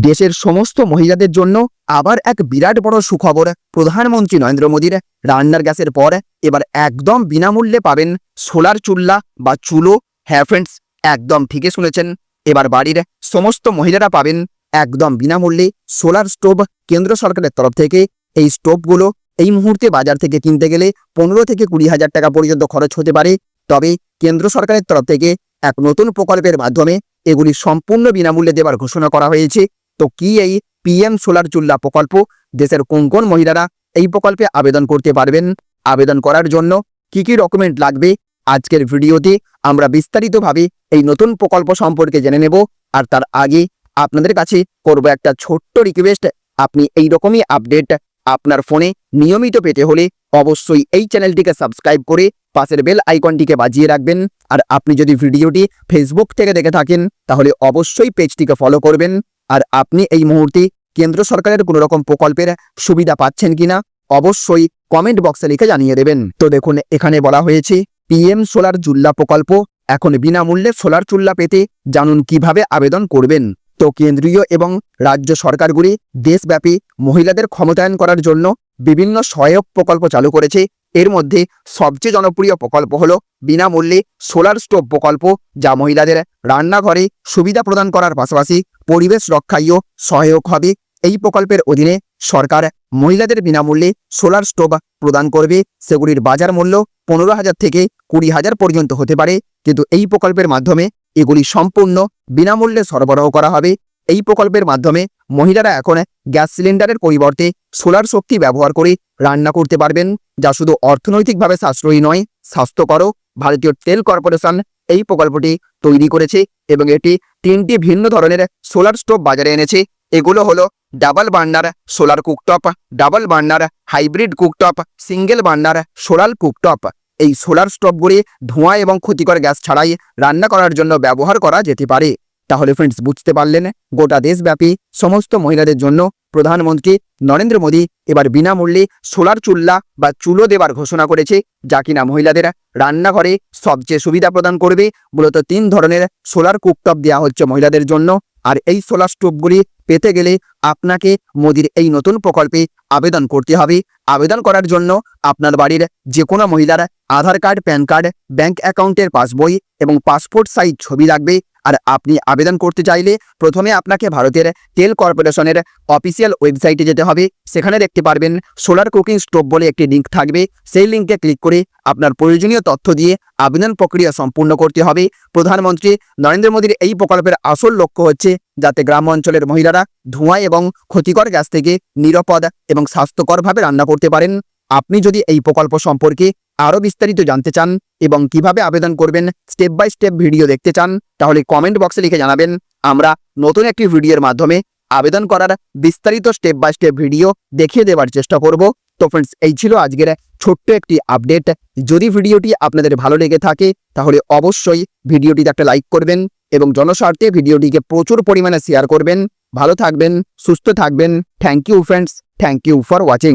দেশের সমস্ত মহিলাদের জন্য আবার এক বিরাট বড় সুখবর। প্রধানমন্ত্রী নরেন্দ্র মোদীর রান্নার গ্যাসের পর এবার একদম বিনামূল্যে পাবেন সোলার চুল্লা বা চুলো। হ্যাঁ ফ্রেন্ডস একদম ঠিকই শুনেছেন। এবার বাড়ির সমস্ত মহিলারা পাবেন একদম বিনামূল্যে সোলার স্টোভ। কেন্দ্র সরকারের তরফ থেকে এই স্টোভগুলো এই মুহূর্তে বাজার থেকে কিনতে গেলে পনেরো থেকে কুড়ি হাজার টাকা পর্যন্ত খরচ হতে পারে। তবে কেন্দ্র সরকারের তরফ থেকে এক নতুন প্রকল্পের মাধ্যমে এগুলি সম্পূর্ণ বিনামূল্যে দেওয়ার ঘোষণা করা হয়েছে। তো কি এই পিএম সোলার চুল্লা প্রকল্প? দেশের কোন কোন মহিলারা এই প্রকল্পে আবেদন করতে পারবেন? আবেদন করার জন্য কি কি ডকুমেন্ট লাগবে? আজকের ভিডিওতে আমরা বিস্তারিতভাবে এই নতুন প্রকল্প সম্পর্কে জেনে নেব। আর তার আগে আপনাদের কাছে করব একটা ছোট্ট রিকোয়েস্ট আপনি এই রকমই আপডেট আপনার ফোনে নিয়মিত পেতে হলে অবশ্যই এই চ্যানেলটিকে সাবস্ক্রাইব করে পাশের বেল আইকনটিকে বাজিয়ে রাখবেন। আর আপনি যদি ভিডিওটি ফেসবুক থেকে দেখে থাকেন, তাহলে অবশ্যই পেজটিকে ফলো করবেন। আর আপনি এই মুহূর্তে কেন্দ্র সরকারের কোনো রকম প্রকল্পের সুবিধা পাচ্ছেন কিনা, অবশ্যই কমেন্ট বক্সে লিখে জানিয়ে দেবেন। তো দেখুন, এখানে বলা হয়েছে পিএম সোলার জুল্লা প্রকল্প এখন বিনামূল্যে সোলার চুল্লা পেতে জানুন কীভাবে আবেদন করবেন। তো কেন্দ্রীয় এবং রাজ্য সরকারগুলি দেশব্যাপী মহিলাদের ক্ষমতায়ন করার জন্য বিভিন্ন সহায়ক প্রকল্প চালু করেছে। এর মধ্যে সবচেয়ে জনপ্রিয় প্রকল্প হল বিনামূল্যে সোলার স্টোভ প্রকল্প, যা মহিলাদের রান্নাঘরে সুবিধা প্রদান করার পাশাপাশি পরিবেশ রক্ষায়ও সহায়ক হবে। এই প্রকল্পের অধীনে সরকার মহিলাদের বিনামূল্যে সোলার স্টোভ প্রদান করবে। সেগুলির বাজার মূল্য পনেরো হাজার থেকে কুড়ি হাজার পর্যন্ত হতে পারে। কিন্তু এই প্রকল্পের মাধ্যমে এগুলি সম্পূর্ণ বিনামূল্যে সরবরাহ করা হবে। এই প্রকল্পের মাধ্যমে মহিলারা এখন গ্যাস সিলিন্ডারের পরিবর্তে সোলার শক্তি ব্যবহার করে রান্না করতে পারবেন, যা শুধু অর্থনৈতিকভাবে সাশ্রয়ী নয়, স্বাস্থ্যকরও। ভারতীয় তেল কর্পোরেশন এই প্রকল্পটি তৈরি করেছে এবং এটি তিনটি ভিন্ন ধরনের সোলার স্টোভ বাজারে এনেছে। এগুলো হলো double burner solar cooktop, double burner hybrid cooktop, single burner solar cooktop. এই সোলার স্টোভগুলি ধোঁয়া এবং ক্ষতিকর গ্যাস ছাড়াই রান্না করার জন্য ব্যবহার করা যেতে পারে। তাহলে ফ্রেন্ডস বুঝতে পারলেন? গোটা দেশব্যাপী সমস্ত মহিলাদের জন্য প্রধানমন্ত্রী নরেন্দ্র মোদী এবার বিনামূল্যে সোলার চুল্লা বা চুলো দেবার ঘোষণা করেছে, যা কিনা মহিলাদের রান্নাঘরে সবচেয়ে সুবিধা প্রদান করবে। মূলত তিন ধরনের সোলার কুকটপ দেওয়া হচ্ছে মহিলাদের জন্য। আর এই সোলার স্টোভগুলি পেতে গেলে আপনাকে মোদির এই নতুন প্রকল্পে আবেদন করতে হবে। আবেদন করার জন্য আপনার বাড়ির যে কোনো মহিলার Aadhaar card, PAN card, bank অ্যাকাউন্টের পাসবই এবং পাসপোর্ট সাইজ ছবি লাগবে। আর আপনি আবেদন করতে চাইলে প্রথমে আপনাকে ভারতের তেল কর্পোরেশনের অফিসিয়াল ওয়েবসাইটে যেতে হবে। সেখানে দেখতে পারবেন সোলার কুকিং স্টোভ বলে একটি লিঙ্ক থাকবে। সেই লিঙ্কে ক্লিক করে আপনার প্রয়োজনীয় তথ্য দিয়ে আবেদন প্রক্রিয়া সম্পূর্ণ করতে হবে। প্রধানমন্ত্রী নরেন্দ্র মোদীর এই প্রকল্পের আসল লক্ষ্য হচ্ছে যাতে গ্রাম অঞ্চলের মহিলারা ধোঁয়া এবং ক্ষতিকর গ্যাস থেকে নিরাপদ এবং স্বাস্থ্যকরভাবে রান্না করতে পারেন। আপনি যদি এই প্রকল্প সম্পর্কে আরও বিস্তারিত জানতে চান এবং কীভাবে আবেদন করবেন স্টেপ বাই স্টেপ ভিডিও দেখতে চান, তাহলে কমেন্ট বক্সে লিখে জানাবেন। আমরা নতুন একটি ভিডিওর মাধ্যমে আবেদন করার বিস্তারিত স্টেপ বাই স্টেপ ভিডিও দেখিয়ে দেওয়ার চেষ্টা করব। তো ফ্রেন্ডস এই ছিল আজকের ছোট্ট একটি আপডেট যদি ভিডিওটি আপনাদের ভালো লেগে থাকে, তাহলে অবশ্যই ভিডিওটিতে একটা লাইক করবেন এবং জনস্বার্থে ভিডিওটিকে প্রচুর পরিমাণে শেয়ার করবেন। ভালো থাকবেন, সুস্থ থাকবেন। Thank you friends thank you for watching